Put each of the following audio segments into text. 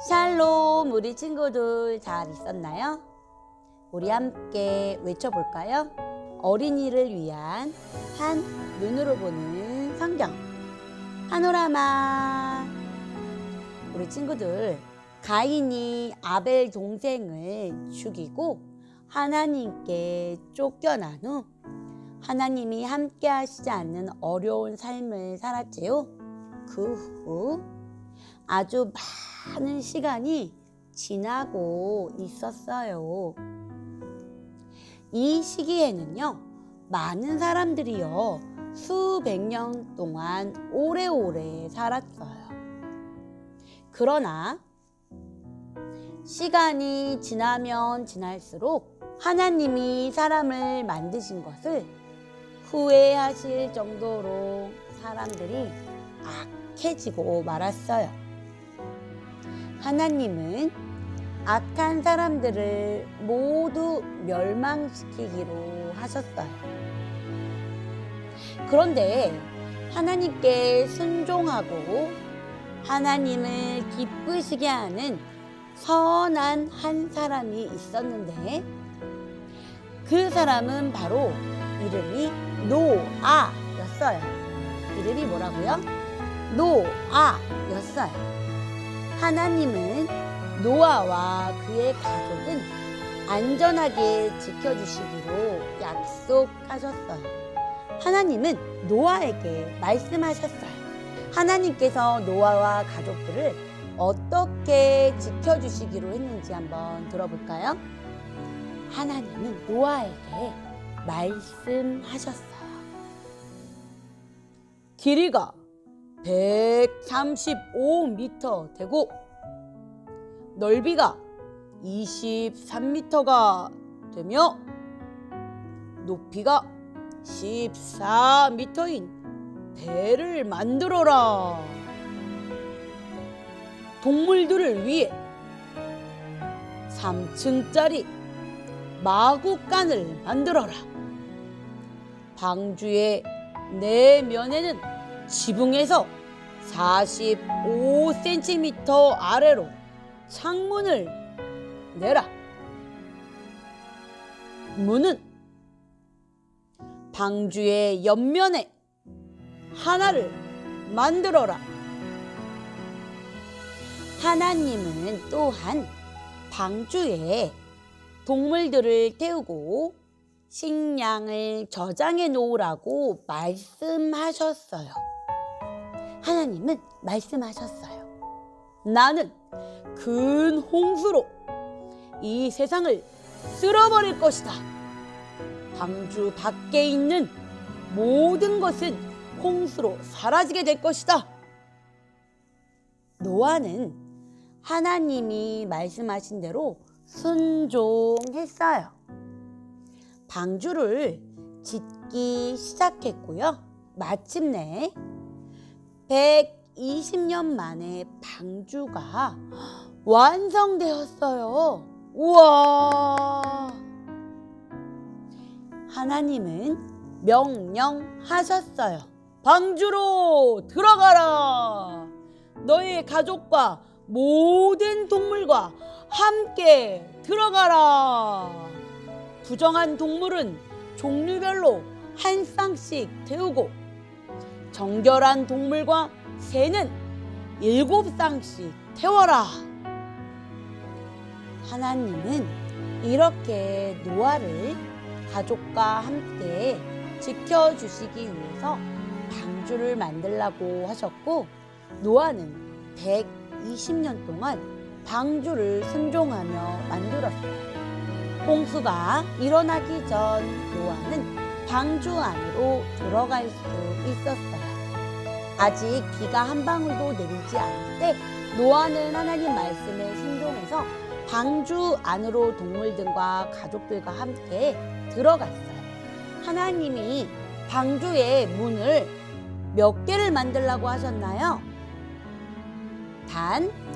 샬롬 우리 친구들 잘 있었나요? 우리 함께 외쳐볼까요? 어린이를 위한 한 눈으로 보는 성경 파노라마 우리 친구들 가인이 아벨 동생을 죽이고 하나님께 쫓겨난 후 하나님이 함께 하시지 않는 어려운 삶을 살았지요. 그 후 아주 많은 시간이 지나고 있었어요. 이 시기에는요, 많은 사람들이요, 수백 년 동안 오래오래 살았어요. 그러나, 시간이 지나면 지날수록 하나님이 사람을 만드신 것을 후회하실 정도로 사람들이 악해지고 말았어요. 하나님은 악한 사람들을 모두 멸망시키기로 하셨어요. 그런데 하나님께 순종하고 하나님을 기쁘시게 하는 선한 한 사람이 있었는데 그 사람은 바로 이름이 노아였어요. 이름이 뭐라고요? 노아였어요. 하나님은 노아와 그의 가족은 안전하게 지켜주시기로 약속하셨어요. 하나님은 노아에게 말씀하셨어요. 하나님께서 노아와 가족들을 어떻게 지켜주시기로 했는지 한번 들어볼까요? 하나님은 노아에게 말씀하셨어요. 길이가 135m 되고 넓이가 23m가 되며 높이가 14m인 배를 만들어라. 동물들을 위해 3층짜리 마구간을 만들어라. 방주의 내면에는 지붕에서 45cm 아래로 창문을 내라. 문은 방주의 옆면에 하나를 만들어라. 하나님은 또한 방주에 동물들을 태우고 식량을 저장해 놓으라고 말씀하셨어요. 하나님은 말씀하셨어요. 나는 큰 홍수로 이 세상을 쓸어버릴 것이다. 방주 밖에 있는 모든 것은 홍수로 사라지게 될 것이다. 노아는 하나님이 말씀하신 대로 순종했어요. 방주를 짓기 시작했고요. 마침내 120년 만에 방주가 완성되었어요. 우와! 하나님은 명령하셨어요. 방주로 들어가라! 너의 가족과 모든 동물과 함께 들어가라! 부정한 동물은 종류별로 한 쌍씩 태우고 정결한 동물과 새는 일곱 쌍씩 태워라. 하나님은 이렇게 노아를 가족과 함께 지켜주시기 위해서 방주를 만들라고 하셨고 노아는 120년 동안 방주를 순종하며 만들었어요. 홍수가 일어나기 전 노아는 방주 안으로 들어갈 수 있었어요. 아직 비가 한 방울도 내리지 않을 때 노아는 하나님 말씀에 순종해서 방주 안으로 동물 들과 가족들과 함께 들어갔어요. 하나님이 방주의 문을 몇 개를 만들라고 하셨나요? 단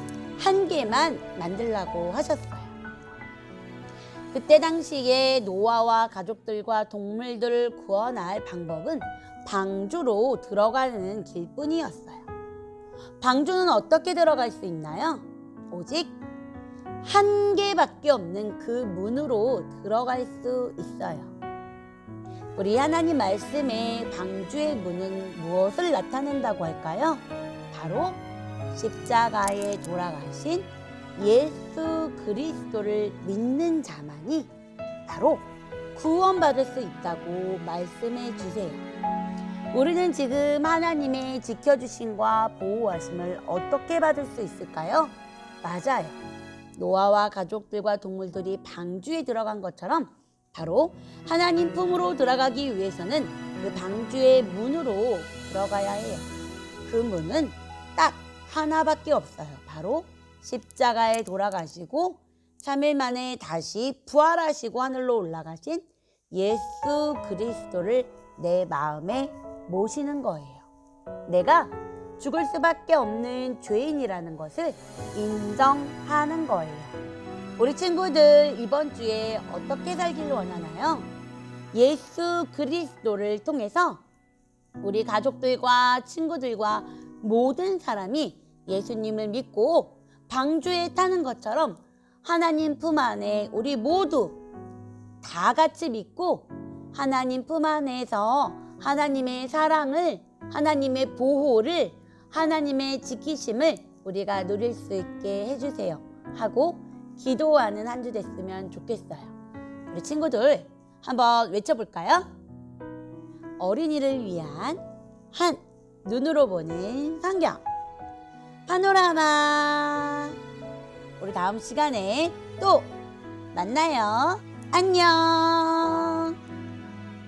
한 개만 만들라고 하셨어요. 그때 당시에 노아와 가족들과 동물들을 구원할 방법은 방주로 들어가는 길뿐이었어요. 방주는 어떻게 들어갈 수 있나요? 오직 한 개밖에 없는 그 문으로 들어갈 수 있어요. 우리 하나님 말씀의 방주의 문은 무엇을 나타낸다고 할까요? 바로 십자가에 돌아가신 예수 그리스도를 믿는 자만이 바로 구원받을 수 있다고 말씀해 주세요. 우리는 지금 하나님의 지켜주심과 보호하심을 어떻게 받을 수 있을까요? 맞아요. 노아와 가족들과 동물들이 방주에 들어간 것처럼 바로 하나님 품으로 들어가기 위해서는 그 방주의 문으로 들어가야 해요. 그 문은 딱 하나밖에 없어요. 바로 십자가에 돌아가시고 3일 만에 다시 부활하시고 하늘로 올라가신 예수 그리스도를 내 마음에 모시는 거예요. 내가 죽을 수밖에 없는 죄인이라는 것을 인정하는 거예요. 우리 친구들 이번 주에 어떻게 살기를 원하나요? 예수 그리스도를 통해서 우리 가족들과 친구들과 모든 사람이 예수님을 믿고 방주에 타는 것처럼 하나님 품 안에 우리 모두 다 같이 믿고 하나님 품 안에서 하나님의 사랑을 하나님의 보호를 하나님의 지키심을 우리가 누릴 수 있게 해주세요 하고 기도하는 한 주 됐으면 좋겠어요. 우리 친구들 한번 외쳐볼까요? 어린이를 위한 한 눈으로 보는 성경 파노라마 우리 다음 시간에 또 만나요. 안녕.